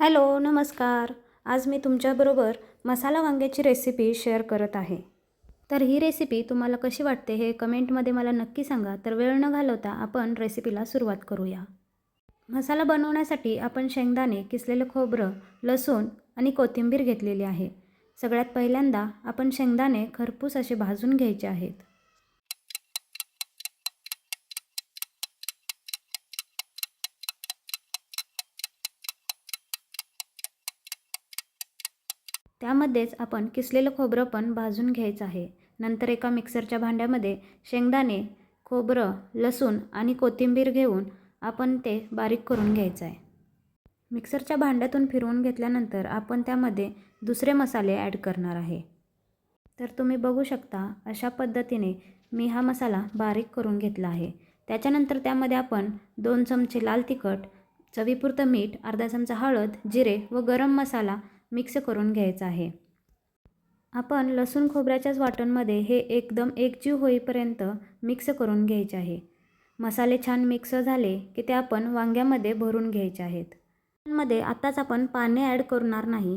Hello नमस्कार. आज मी तुमच्याबरोबर मसाला वांग्याची रेसिपी शेअर करत आहे. तर ही रेसिपी तुम्हाला कशी वाटते हे कमेंटमध्ये मला नक्की सांगा. तर वेळ न घालवता आपण रेसिपीला सुरुवात करूया. मसाला बनवण्यासाठी आपण शेंगदाणे किसलेलं खोबरं लसूण आणि कोथिंबीर घेतलेली आहे. सगळ्यात पहिल्यांदा आपण शेंगदाणे खरपूस असे भाजून घ्यायचे आहेत. त्यामध्येच आपण किसलेलं खोबरं पण भाजून घ्यायचं आहे. नंतर एका मिक्सरच्या भांड्यामध्ये शेंगदाणे खोबरं लसूण आणि कोथिंबीर घेऊन आपण ते बारीक करून घ्यायचं आहे. मिक्सरच्या भांड्यातून फिरवून घेतल्यानंतर आपण त्यामध्ये दुसरे मसाले ॲड करणार आहे. तर तुम्ही बघू शकता अशा पद्धतीने मी हा मसाला बारीक करून घेतला आहे. त्याच्यानंतर त्यामध्ये आपण दोन चमचे लाल तिखट चवीपुरतं मीठ अर्धा चमचा हळद जिरे व गरम मसाला मिक्स करून घ्यायचा आहे. आपण लसूण खोबऱ्याच्याच वाटणमध्ये हे एकदम एकजीव होईपर्यंत मिक्स करून घ्यायचे आहे. मसाले छान मिक्स झाले की ते आपण वांग्यामध्ये भरून घ्यायचे आहेत. मध्ये आत्ताच आपण पाणी ॲड करणार नाही.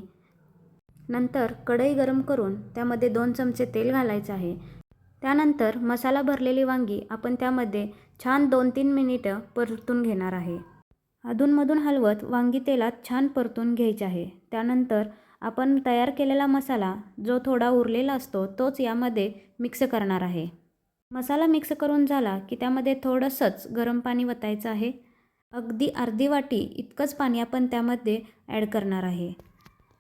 नंतर कढई गरम करून त्यामध्ये दोन चमचे तेल घालायचं आहे. त्यानंतर मसाला भरलेली वांगी आपण त्यामध्ये छान दोन तीन मिनिटं परतून घेणार आहे. अधूनमधून हलवत वांगी तेलात छान परतून घ्यायचे आहे. त्यानंतर आपण तयार केलेला मसाला जो थोडा उरलेला असतो तोच यामध्ये मिक्स करणार आहे. मसाला मिक्स करून झाला की त्यामध्ये थोडंसंच गरम पाणी वतायचं आहे. अगदी अर्धी वाटी इतकंच पाणी आपण त्यामध्ये ॲड करणार आहे.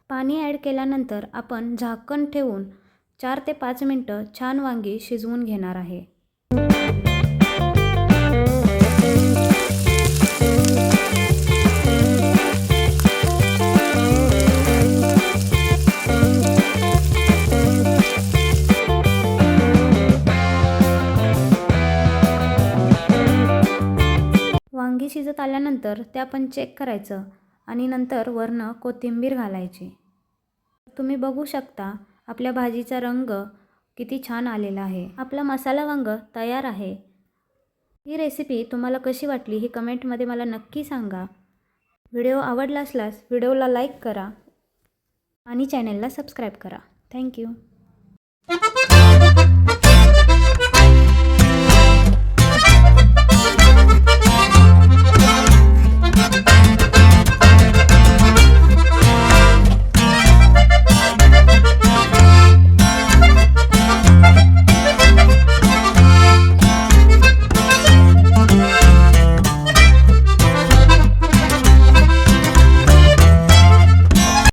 पाणी ॲड केल्यानंतर आपण झाकण ठेवून चार ते पाच मिनटं छान वांगी शिजवून घेणार आहे. वांगी शिजत आल्यानंतर ते आपण चेक करायचं आणि नंतर वरनं कोथिंबीर घालायची. तुम्ही बघू शकता आपल्या भाजीचा रंग किती छान आलेला आहे. आपला मसाला वांग तयार आहे. ही रेसिपी तुम्हाला कशी वाटली ही कमेंटमध्ये मला नक्की सांगा. व्हिडिओ आवडला असल्यास व्हिडिओला लाईक करा आणि चॅनलला सबस्क्राईब करा. थँक्यू